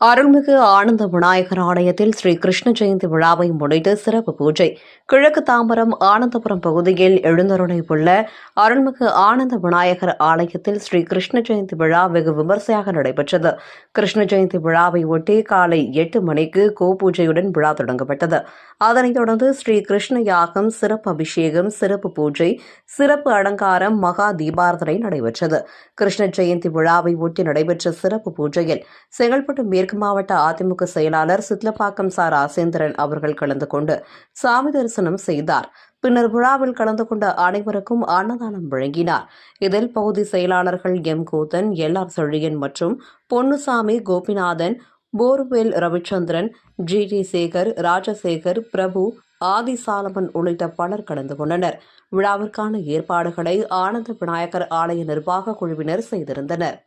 அருள்மிகு ஆனந்த விநாயகர் ஆலயத்தில் ஸ்ரீ கிருஷ்ண ஜெயந்தி விழாவை முன்னிட்டு சிறப்பு பூஜை. கிழக்கு தாம்பரம் ஆனந்தபுரம் பகுதியில் எழுந்தருளை உள்ள அருள்மிகு ஆனந்த விநாயகர் ஆலயத்தில் ஸ்ரீ கிருஷ்ண ஜெயந்தி விழா வெகு விமர்சையாக நடைபெற்றது. கிருஷ்ண ஜெயந்தி விழாவை ஒட்டி காலை எட்டு மணிக்கு கோபூஜையுடன் விழா தொடங்கப்பட்டது. அதனைத் தொடர்ந்து ஸ்ரீ கிருஷ்ண யாகம் சிறப்பு அபிஷேகம் சிறப்பு பூஜை சிறப்பு அலங்காரம் மகா தீபாரதனை நடைபெற்றது. கிருஷ்ண ஜெயந்தி விழாவை ஒட்டி நடைபெற்ற சிறப்பு பூஜையில் செங்கல்பட்டு மேற்கு மாவட்ட அதிமுக செயலாளர் சித்லப்பாக்கம் சார் ராசேந்திரன் அவர்கள் கலந்து கொண்டு சாமி தரிசனம் செய்தார். பின்னர் விழாவில் கலந்து கொண்ட அனைவருக்கும் அன்னதானம் வழங்கினார். இதில் பகுதி செயலாளர்கள் எம். கூத்தன் எல். ஆர். செழியன் மற்றும் Ponnusamy Gopinathan Porvel Ravichandran G. D. Sekar Rajasekar Prabhu Aadhi Solomon உள்ளிட்ட பலர் கலந்து கொண்டனர். விழாவிற்கான ஏற்பாடுகளை ஆனந்த விநாயகர் ஆலய நிர்வாக குழுவினர் செய்திருந்தனர்.